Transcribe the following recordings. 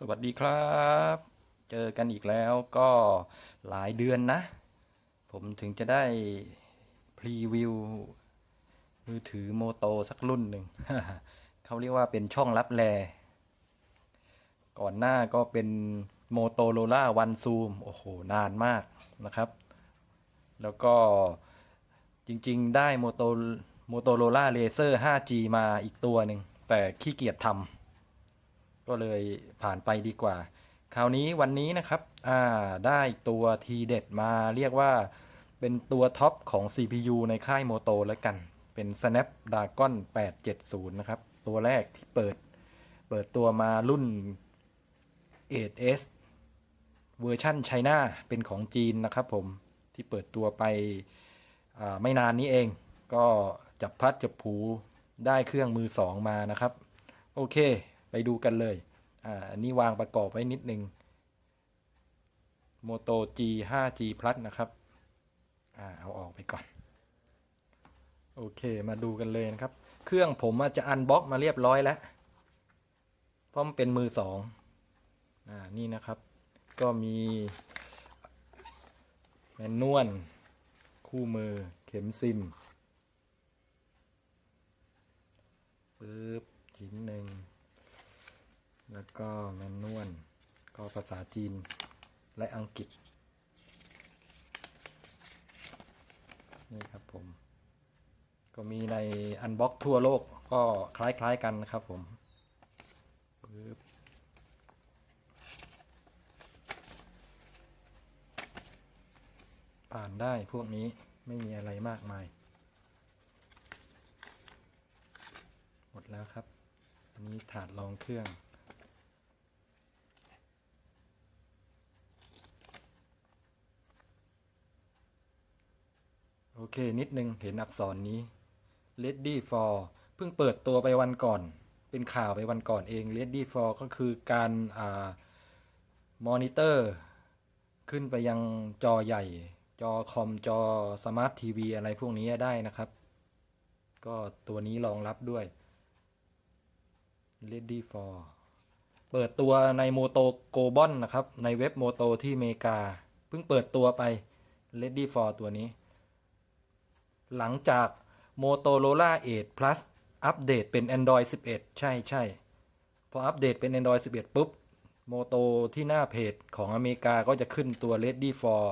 สวัสดีครับ เจอกันอีกแล้วก็หลายเดือนนะ ผมถึงจะได้พรีวิวมือถือโมโตสักรุ่นหนึ่ง เขาเรียกว่าเป็นช่องลับแล ก่อนหน้าก็เป็นโมโตโรล่าวันซูมโอ้โห นานมากนะครับ แล้วก็จริงๆ ได้โมโตโมโตโรล่าเลเซอร์ 5G มาอีกตัวหนึ่ง แต่ขี้เกียจทำ ก็เลยผ่านไปดีกว่า คราวนี้วันนี้นะครับได้ตัวทีเด็ดมาเรียกว่าเป็นตัวท็อปของ CPU ในค่ายโมโตแล้วกัน เป็น Snapdragon 870 นะครับ ตัวแรกที่เปิด เปิดตัวมารุ่น 8S เวอร์ชั่นไชน่าเป็นของจีนนะครับผม ที่เปิดตัวไปไม่นานนี้เอง ก็จับพัดจับผูได้เครื่องมือสองมานะครับ โอเค ไปดูกันเลย อ่าอันนี้วางประกอบไว้นิดนึง Moto G 5G Plus นะครับ อ่า เอาออกไปก่อน โอเค มาดูกันเลยนะครับ เครื่องผมจจะอันบ็อกมาเรียบร้อยแล้ว เพราะมันเป็นมือสอง อ่า นี่นะครับ ก็มีแมนนวล คู่มือ เข็มซิมปึ๊บชิ้นหนึ่ง แล้วก็แมนนวลก็ภาษาจีนและอังกฤษ นี่ครับผม ก็มีในอันบ็อกทั่วโลกก็คล้ายๆกันนะครับผมผ่านได้พวกนี้ไม่มีอะไรมากมาย หมดแล้วครับ อันนี้ถาดรองเครื่อง เคนิดนึงเห็นอักษรนี้ ready for เพิ่งเปิดตัวไปวันก่อน เป็นข่าวไปวันก่อนเอง ready for ก็คือการอ่ามอนิเตอร์ขึ้นไปยังจอใหญ่ จอคอมจอสมาร์ททีวีอะไรพวกนี้ได้นะครับ ก็ตัวนี้รองรับด้วย ready for เปิดตัวในโมโตโกบอนนะครับ ในเว็บโมโตที่อเมริกา เพิ่งเปิดตัวไป ready for ตัวนี้ หลังจาก Motorola 8 Plus อัปเดตเป็น Android 11 ใช่ใช่พออัปเดตเป็น Android 11 ปุ๊บ โมโตที่หน้าเพจของอเมริกาก็จะขึ้นตัว ready for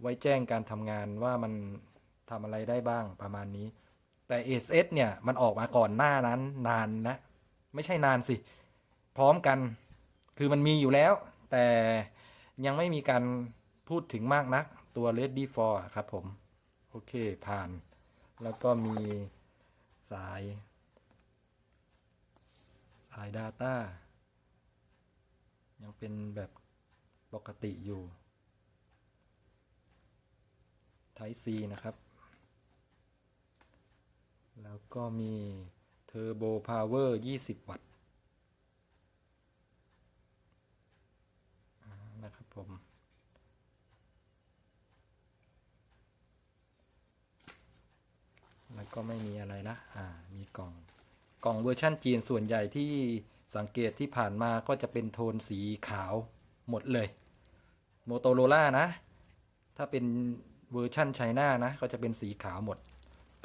ไว้แจ้งการทำงานว่ามันทำอะไรได้บ้างประมาณนี้ แต่ SS เนี่ย มันออกมาก่อนหน้านั้นนานนะ ไม่ใช่นานสิ พร้อมกันคือมันมีอยู่แล้ว แต่ยังไม่มีการพูดถึงมากนักตัว ready for ครับผม โอเคผ่าน แล้วก็มีสาย สาย Data ยังเป็นแบบปกติอยู่ Type C นะครับ แล้วก็มี Turbo Power 20 วัตต์นะครับผม แล้ว ก็ไม่มีอะไรนะอ่ามีกล่องกล่องเวอร์ชั่นจีนส่วนใหญ่ที่สังเกตที่ผ่านมาก็จะเป็นโทนสีขาวหมดเลยโมโตโรล่านะ ถ้าเป็นเวอร์ชั่นไชน่านะ ก็จะเป็นสีขาวหมด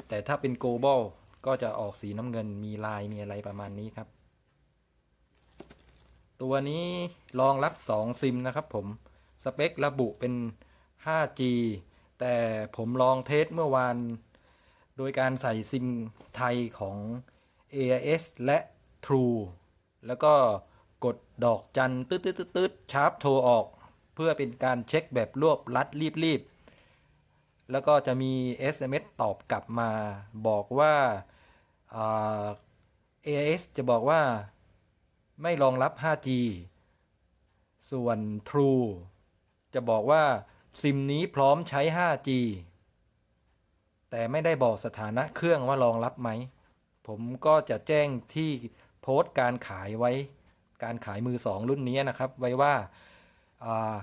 แต่ถ้าเป็นโกลบอลก็จะออกสีน้ำเงินมีลายมีอะไรประมาณนี้ครับ ตัวนี้รองรับ 2 ซิมนะครับผม สเปคระบุเป็น 5G แต่ผมลองเทสเมื่อวาน โดยการใส่ซิมไทยของ AIS และ True แล้วก็กดดอกจันตืดตืดตืดชาร์ปโทรออก เพื่อเป็นการเช็คแบบรวบรัดรีบๆ แล้วก็จะมี SMS ตอบกลับมาบอกว่าอ่า AIS จะบอกว่าไม่รองรับ 5G ส่วน True จะบอกว่าซิมนี้พร้อมใช้ 5G แต่ไม่ได้บอกสถานะเครื่องว่ารองรับไหม ผมก็จะแจ้งที่โพสต์การขายไว้ การขายมือสองรุ่นนี้นะครับ ไว้ว่าอา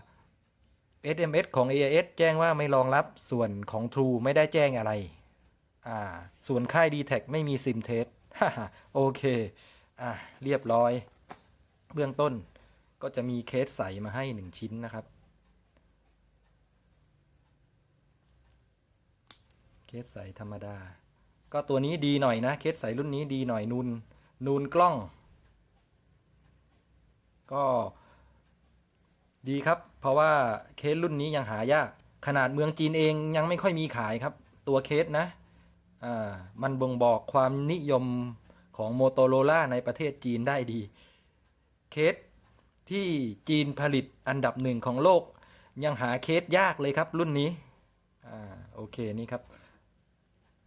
SMS ของ AIS แจ้งว่าไม่รองรับส่วนของ True ไม่ได้แจ้งอะไรอ่าส่วนค่าย d t แทไม่มีซิมเทสโอเคอเรียบร้อย เบื้องต้นก็จะมีเคสใสมาให้หนึ่งชิ้นนะครับ เค สใสธรรมดา ก็ตัวนี้ดีหน่อยนะ เคสใสรุ่นนี้ดีหน่อยนูนนูนกล้อง ก็ดีครับ เพราะว่าเคสรุ่นนี้ยังหายาก ขนาดเมืองจีนเองยังไม่ค่อยมีขายครับ ตัวเคสนะอ่ามันบ่งบอกความนิยมของโมโตโรล่าในประเทศจีนได้ดี เคสที่จีนผลิตอันดับหนึ่งของโลก ยังหาเคสยากเลยครับรุ่นนี้ อ่า โอเค นี่ครับ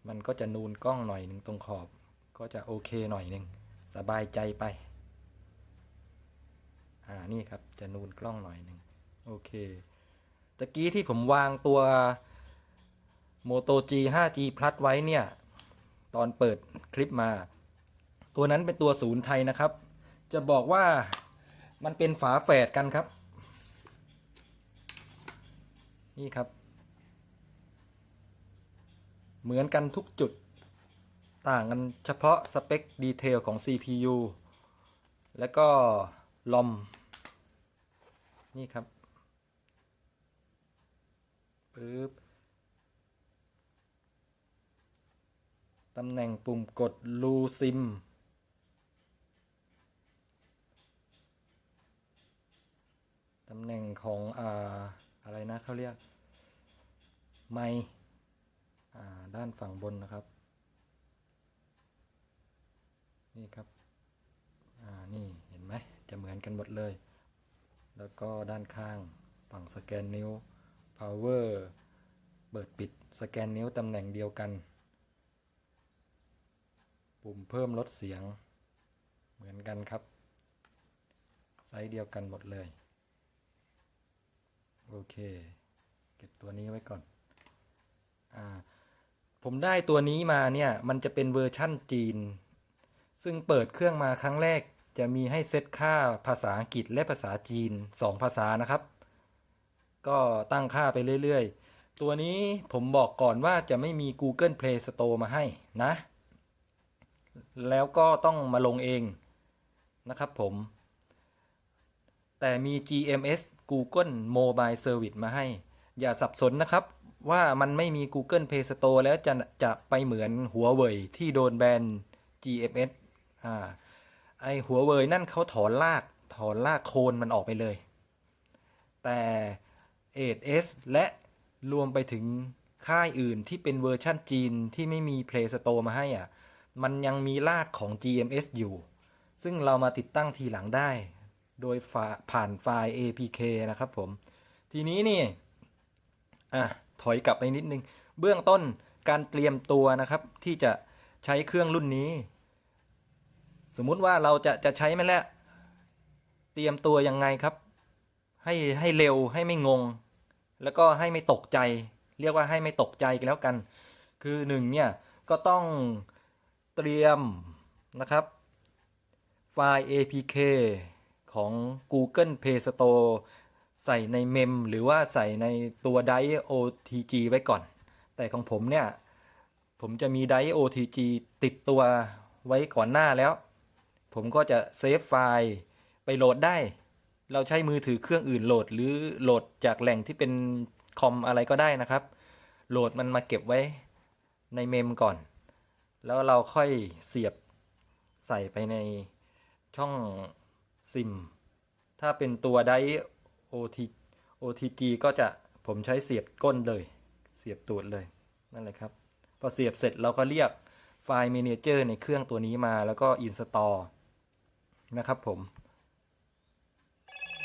มันก็จะนูนกล้องหน่อยหนึ่งตรงขอบ ก็จะโอเคหน่อยหนึ่งสบายใจไป อ่า นี่ครับ จะนูนกล้องหน่อยหนึ่งโอเค ตะกี้ที่ผมวางตัว Moto G 5G Plus ไว้เนี่ย ตอนเปิดคลิปมา ตัวนั้นเป็นตัวศูนย์ไทยนะครับ จะบอกว่ามันเป็นฝาแฝดกันครับ นี่ครับ เหมือนกันทุกจุด ต่างกันเฉพาะสเปคดีเทลของ CPU แล้วก็ลอมนี่ครับปึ๊บตำแหน่งปุ่มกดรูซิมตำแหน่งของอ่าอะไรนะเขาเรียก ไมค์อ่ ด้านฝั่งบนนะครับ นี่ครับนี่เห็นไหมจะเหมือนกันหมดเลย แล้วก็ด้านข้างฝั่งสแกนนิ้ว power เปิดปิดสแกนนิ้วตำแหน่งเดียวกัน ปุ่มเพิ่มลดเสียง เหมือนกันครับ ไซส์เดียวกันหมดเลย โอเค เก็บตัวนี้ไว้ก่อน อ่า ผมได้ตัวนี้มาเนี่ยมันจะเป็นเวอร์ชั่นจีน ซึ่งเปิดเครื่องมาครั้งแรกจะมีให้เซตค่าภาษาอังกฤษและภาษาจีน 2 ภาษานะครับ ก็ตั้งค่าไปเรื่อยๆ ตัวนี้ผมบอกก่อนว่าจะไม่มี Google Play Store มาให้นะ แล้วก็ต้องมาลงเองนะครับผม แต่มี GMS Google Mobile Service มาให้ อย่าสับสนนะครับ ว่ามันไม่มี Google Play Store แล้วจะจะไปเหมือนหัวเว่ยที่โดนแบน GMS อ่าไอหัวเว่ยนั่นเขาถอนลากถอนลากโคนมันออกไปเลย แต่ 8S และรวมไปถึงค่ายอื่นที่เป็นเวอร์ชั่นจีนที่ไม่มี Play Store มาให้อะ มันยังมีลากของ GMS อยู่ ซึ่งเรามาติดตั้งทีหลังได้ โดยผ่านไฟล์ APK นะครับผม ทีนี้นี่ อะ ถอยกลับไปนิดนึง เบื้องต้นการเตรียมตัวนะครับที่จะใช้เครื่องรุ่นนี้ สมมุติว่าเราจะจะใช้มันแล้วเตรียมตัวยังไงครับ ให้ให้เร็วให้ไม่งง แล้วก็ให้ไม่ตกใจ เรียกว่าให้ไม่ตกใจกันแล้วกัน คือหนึ่งเนี่ยก็ต้องเตรียมนะครับ ไฟล์ APK ของ Google Play Store ใส่ในเมมหรือว่าใส่ในตัว Drive OTG ไว้ก่อน แต่ของผมเนี่ย ผมจะมี Drive OTG ติดตัวไว้ก่อนหน้าแล้ว ผมก็จะเซฟไฟล์ไปโหลดได้ เราใช้มือถือเครื่องอื่นโหลด หรือโหลดจากแหล่งที่เป็นคอมอะไรก็ได้นะครับ โหลดมันมาเก็บไว้ในเมมก่อน แล้วเราค่อยเสียบใส่ไปในช่องซิม ถ้าเป็นตัวได OT OTG ก็จะผมใช้เสียบก้นเลย เสียบตูดเลยนั่นแหละครับพอเสียบเสร็จเราก็เรียกไฟล์ Manager ในเครื่องตัวนี้มาแล้วก็ Install นะครับผม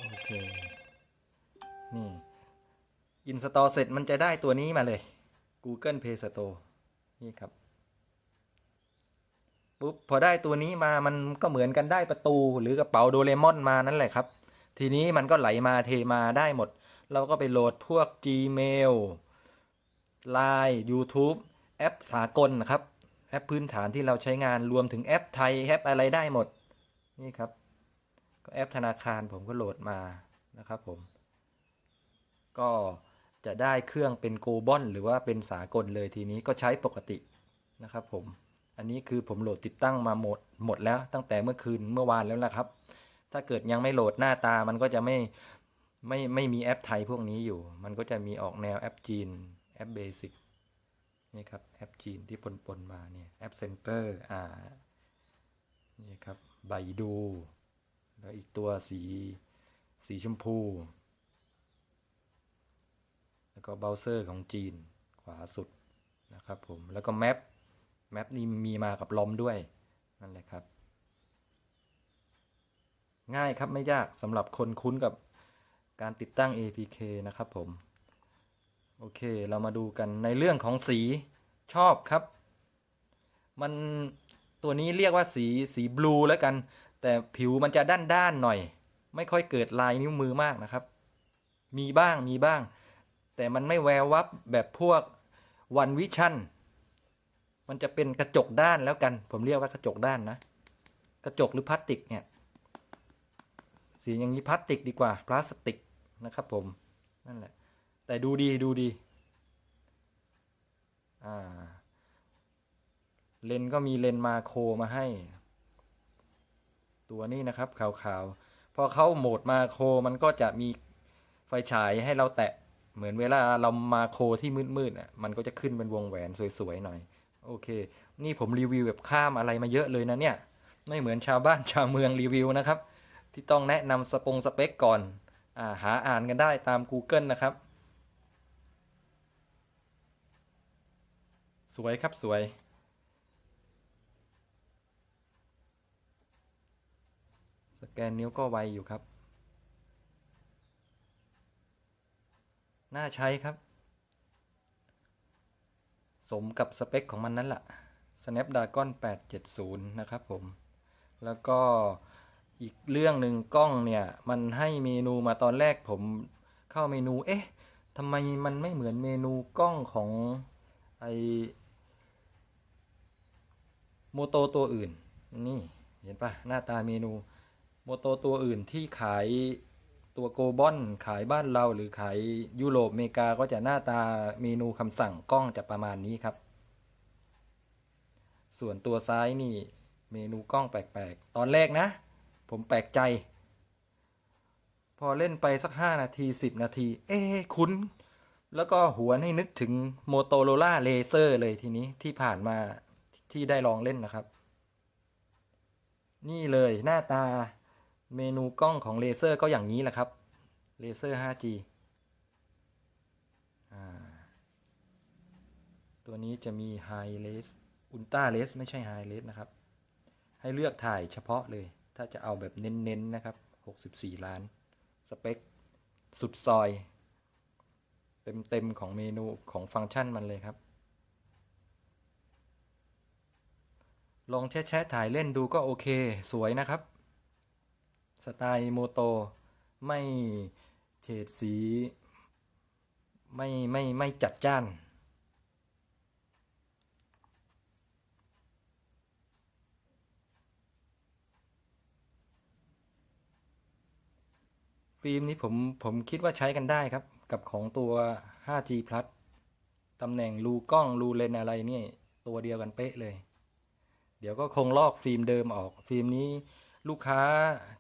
โอเค นี่ Install เสร็จมันจะได้ตัวนี้มาเลย Google Play Store นี่ครับปุ๊บพอได้ตัวนี้มามันก็เหมือนกันได้ประตูหรือกระเป๋าโดเรมอนมานั่นแหละครับ ทีนี้มันก็ไหลมาเทมาได้หมด เราก็ไปโหลดพวก Gmail Line YouTube แอปสากลนะครับ แอปพื้นฐานที่เราใช้งานรวมถึงแอปไทยแอปอะไรได้หมด นี่ครับ ก็แอปธนาคารผมก็โหลดมานะครับผม ก็จะได้เครื่องเป็นโกลบอลหรือว่าเป็นสากลเลยทีนี้ก็ใช้ปกตินะครับผม อันนี้คือผมโหลดติดตั้งมาหมดหมดแล้วตั้งแต่เมื่อคืนเมื่อวานแล้วนะครับ ถ้าเกิดยังไม่โหลดหน้าตามันก็จะไม่ไม่ไม่มีแอปไทยพวกนี้อยู่ มันก็จะมีออกแนวแอปจีน แอปเบสิกนี่ครับแอปจีนที่ปนปนมาเนี่ยแอปเซ็นเตอร์อ่านี่ครับไบดู แล้วอีกตัวสีสีชมพู แล้วก็เบราว์เซอร์ของจีนขวาสุดนะครับผม แล้วก็แมปแมปนี่มีมากับลอมด้วย นั่นแหละครับ ง่ายครับไม่ยากสำหรับคนคุ้นกับการติดตั้ง APK นะครับผม โอเคเรามาดูกันในเรื่องของสีชอบครับ มันตัวนี้เรียกว่าสีสีบลูแล้วกัน แต่ผิวมันจะด้านด้านๆหน่อย ไม่ค่อยเกิดลายนิ้วมือมากนะครับ มีบ้างมีบ้าง แต่มันไม่แวววับแบบพวกวันวิชั่นมันจะเป็นกระจกด้านแล้วกัน ผมเรียกว่ากระจกด้านนะ กระจกหรือพลาสติกเนี่ย สีอย่างนี้พลาสติกดีกว่าพลาสติกนะครับผมนั่นแหละ แต่ดูดีดูดีอ่าเลนก็มีเลนมาโครมาให้ ตัวนี้นะครับขาวๆ พอเข้าโหมดมาโครมันก็จะมีไฟฉายให้เราแตะเหมือนเวลาเรามาโครที่มืดๆอะมันก็จะขึ้นเป็นวงแหวนสวยๆหน่อย โอเค นี่ผมรีวิวแบบข้ามอะไรมาเยอะเลยนะเนี่ย ไม่เหมือนชาวบ้านชาวเมืองรีวิวนะครับ ที่ต้องแนะนำสปงสเปคก่อนอาหาอ่านกันได้ตาม Google นะครับ สวยครับสวย สแกนนิ้วก็ไวอยู่ครับ น่าใช้ครับ สมกับสเปคของมันนั่นแหละ Snapdragon 870 นะครับผม แล้วก็ อีกเรื่องหนึ่งกล้องเนี่ย มันให้เมนูมาตอนแรกผมเข้าเมนู เอ๊ะทำไมมันไม่เหมือนเมนูกล้องของไอโมโตตัวอื่น นี่เห็นปะหน้าตาเมนูโมโตตัวอื่นที่ขายตัวโกบอนขายบ้านเราหรือขายยุโรปอเมริกาก็จะหน้าตาเมนูคำสั่งกล้องจะประมาณนี้ครับ ส่วนตัวซ้ายนี่เมนูกล้องแปลกๆ ตอนแรกนะ ผมแปลกใจ พอเล่นไปสัก 5 นาที 10 นาที เอ๊คุ้น แล้วก็หัวให้นึกถึง Motorola Laser เลยทีนี้ที่ผ่านมาที่ได้ลองเล่นนะครับ นี่เลยหน้าตาเมนูกล้องของเลเซอร์ก็อย่างนี้แหละครับเลเซอร์ 5G อตัวนี้จะมี High Res Ultra Res ไม่ใช่ High Res นะครับ ให้เลือกถ่ายเฉพาะเลย ถ้าจะเอาแบบเน้นๆนะครับ 64 ล้าน สเปค สุดซอย เต็มๆของเมนูของฟังก์ชันมันเลยครับ ลองแชะๆถ่ายเล่นดูก็โอเคสวยนะครับ สไตล์โมโต ไม่เฉดสี ไม่ไม่ไม่จัดจ้าน ฟิล์มนี้ผมผมคิดว่าใช้กันได้ครับ กับของตัว 5G Plus ตำแหน่งรูกล้องรูเลนอะไรนี่ ตัวเดียวกันเป๊ะเลย เดี๋ยวก็คงลอกฟิล์มเดิมออก ฟิล์มนี้ลูกค้า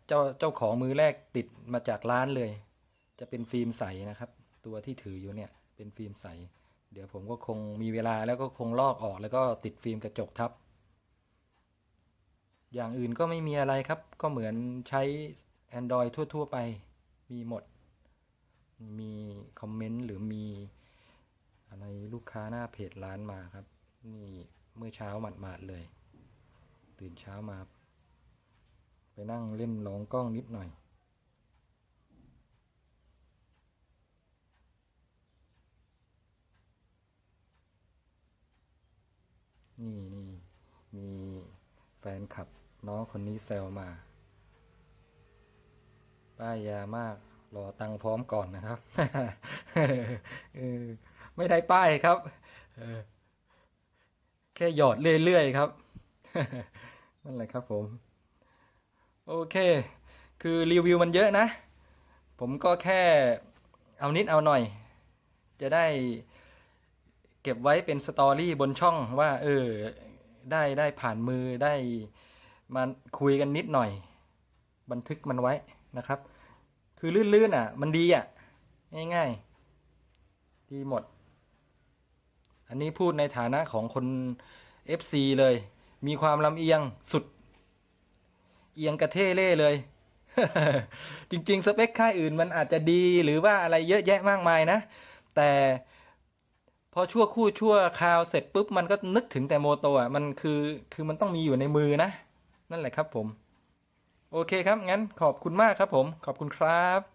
เจ้าเจ้าของมือแรกติดมาจากร้านเลย จะเป็นฟิล์มใสนะครับ ตัวที่ถืออยู่เนี่ยเป็นฟิล์มใส เดี๋ยวผมก็คงมีเวลาแล้วก็คงลอกออกแล้วก็ติดฟิล์มกระจกทับ อย่างอื่นก็ไม่มีอะไรครับ ก็เหมือนใช้ Android ทั่ว ๆ ไป มีหมด มีคอมเมนต์หรือมีอะไรลูกค้าหน้าเพจร้านมาครับ นี่เมื่อเช้าหมาดๆเลย ตื่นเช้ามา ไปนั่งเล่นลองกล้องนิดหน่อย นี่นี่มีแฟนคลับน้องคนนี้แซวมา ป้ายยามากรอตังค์พร้อมก่อนนะครับไม่ได้ป้ายครับแค่หยอดเรื่อยๆครับนั่นแหละครับผม โอเค คือรีวิวมันเยอะนะ ผมก็แค่เอานิดเอาหน่อย จะได้เก็บไว้เป็นสตอรี่บนช่องว่า เออ ได้ได้ผ่านมือได้มาคุยกันนิดหน่อย บันทึกมันไว้ นะครับ คือลื่นๆอะ มันดีอะ ง่ายๆ ดีหมด อันนี้พูดในฐานะของคน FC เลย มีความลำเอียงสุด เอียงกระเท่เล่เลย จริงๆ สเปคค่ายอื่นมันอาจจะดีหรือว่าอะไรเยอะแยะมากมายนะ แต่พอชั่วคู่ชั่วคราวเสร็จปุ๊บมันก็นึกถึงแต่โมโตอะมันคือคือมันต้องมีอยู่ในมือนะ นั่นแหละครับผม โอเคครับ งั้นขอบคุณมากครับผม ขอบคุณครับ